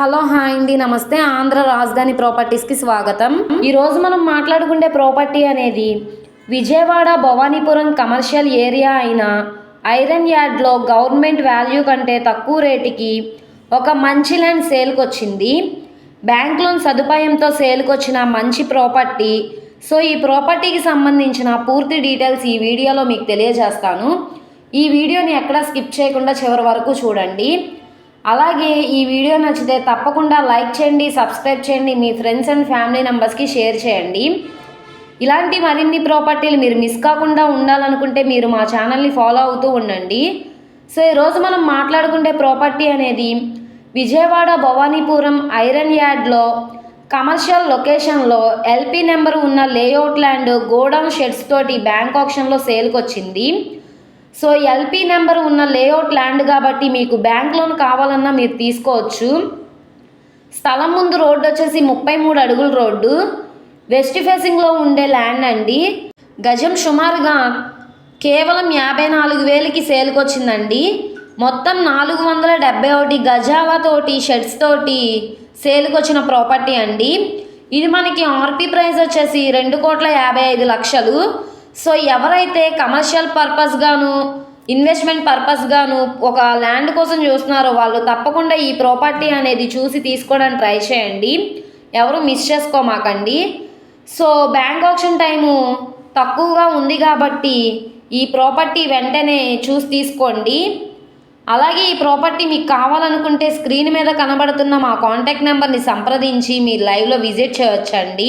Hello hi అండి నమస్తే. ఆంధ్ర రాజధాని ప్రాపర్టీస్కి స్వాగతం. ఈరోజు మనం మాట్లాడుకునే ప్రాపర్టీ అనేది విజయవాడ భవానీపురం కమర్షియల్ ఏరియా అయిన ఐరన్ యార్డ్లో గవర్నమెంట్ వాల్యూ కంటే తక్కువ రేటుకి ఒక మంచి ల్యాండ్ సేల్కి వచ్చింది బ్యాంక్ లోన్ సదుపాయంతో సేల్కి వచ్చిన మంచి ప్రాపర్టీ. సో ఈ ప్రాపర్టీకి సంబంధించిన పూర్తి డీటెయిల్స్ ఈ వీడియోలో మీకు తెలియజేస్తాను. ఈ వీడియోని ఎక్కడా స్కిప్ చేయకుండా చివరి వరకు చూడండి. అలాగే ఈ వీడియో నచ్చితే తప్పకుండా లైక్ చేయండి సబ్స్క్రైబ్ చేయండి మీ ఫ్రెండ్స్ అండ్ ఫ్యామిలీ మెంబర్స్కి షేర్ చేయండి. ఇలాంటి మరిన్ని ప్రాపర్టీలు మీరు మిస్ కాకుండా ఉండాలనుకుంటే మీరు మా ఛానల్ని ఫాలో అవుతూ ఉండండి. సో ఈరోజు మనం మాట్లాడుకుంటే ప్రాపర్టీ అనేది విజయవాడ భవానీపురం ఐరన్ యార్డ్లో కమర్షియల్ లొకేషన్లో ఎల్పి నెంబర్ ఉన్న లేఅవుట్ ల్యాండ్ గోడౌన్ షెడ్స్ తోటి బ్యాంక్ ఆప్షన్లో సేల్కి వచ్చింది సో ఎల్పి నెంబర్ ఉన్న లేఅవుట్ ల్యాండ్ కాబట్టి మీకు బ్యాంక్ లోన్ కావాలన్నా మీరు తీసుకోవచ్చు. స్థలం ముందు రోడ్డు వచ్చేసి ముప్పై మూడు అడుగుల రోడ్డు. వెస్ట్ ఫేసింగ్లో ఉండే ల్యాండ్ అండి. గజం సుమారుగా కేవలం యాభై నాలుగు వేలకి సేల్కి వచ్చిందండి. మొత్తం నాలుగు వందల డెబ్బై ఒకటి గజాలతోటి షెడ్స్ తోటి సేల్కి వచ్చిన ప్రాపర్టీ అండి. ఇది మనకి ఆర్పి ప్రైస్ వచ్చేసి రెండు కోట్ల యాభై ఐదు లక్షలు. సో ఎవరైతే కమర్షియల్ పర్పస్ గాను ఇన్వెస్ట్మెంట్ పర్పస్ గాను ఒక ల్యాండ్ కోసం చూస్తున్నారో వాళ్ళు తప్పకుండా ఈ ప్రాపర్టీ అనేది చూసి తీసుకోవడానికి ట్రై చేయండి. ఎవరు మిస్ చేసుకోమాకండి. సో బ్యాంక్ ఆప్షన్ టైము తక్కువగా ఉంది కాబట్టి ఈ ప్రాపర్టీ వెంటనే చూసి తీసుకోండి. అలాగే ఈ ప్రాపర్టీ మీకు కావాలనుకుంటే స్క్రీన్ మీద కనబడుతున్న మా కాంటాక్ట్ నెంబర్ని సంప్రదించి మీరు లైవ్లో విజిట్ చేయవచ్చండి